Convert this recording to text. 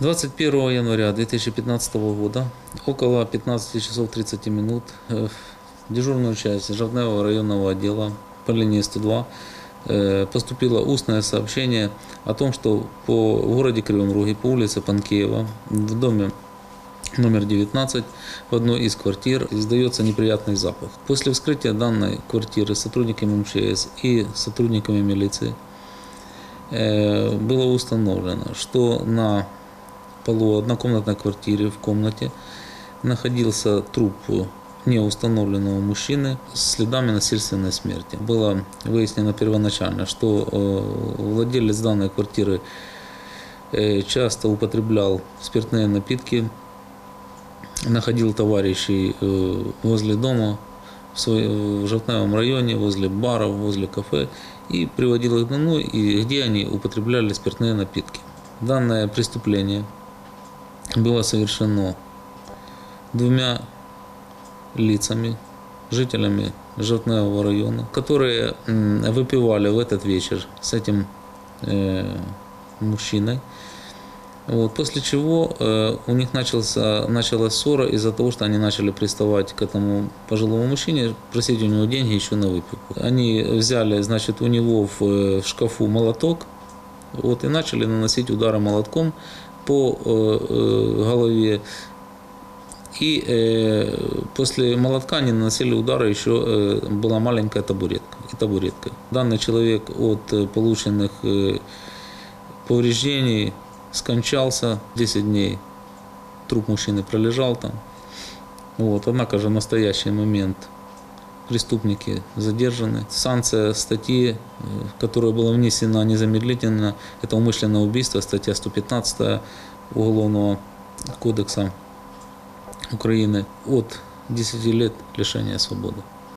21 января 2015 года, около 15 часов 30 минут, э, в дежурную часть Жовтневого районного отдела по линии 102 э, поступило устное сообщение о том, что по городе Кривом Роге по улице Панкеева в доме номер 19 в одной из квартир издается неприятный запах. После вскрытия данной квартиры сотрудниками МЧС и сотрудниками милиции э, было установлено, что на полу однокомнатной квартиры в комнате находился труп неустановленного мужчины с следами насильственной смерти. Было выяснено первоначально, что э, владелец данной квартиры э, часто употреблял спиртные напитки, находил товарищей э, возле дома, в, Жовтневом районе, возле баров, возле кафе и приводил их домой, и где они употребляли спиртные напитки. Данное преступление было совершено двумя лицами, жителями Жовтневого района, которые выпивали в этот вечер с этим э, мужчиной. Вот, после чего э, у них начался, началась ссора из-за того, что они начали приставать к этому пожилому мужчине, просить у него деньги еще на выпивку. Они взяли, значит, у него в, э, в шкафу молоток, вот, и начали наносить удары молотком по э, э, голове. И э, после молотка они наносили удары, еще э, была маленькая табуретка и табуретка. Данный человек от э, полученных э, повреждений скончался 10 дней. Труп мужчины пролежал там. Вот. Однако же настоящий момент преступники задержаны. Санкция статьи, э, которая была внесена незамедлительно, это умышленное убийство, статья 115 Уголовного кодекса Украины от 10 лет лишения свободы.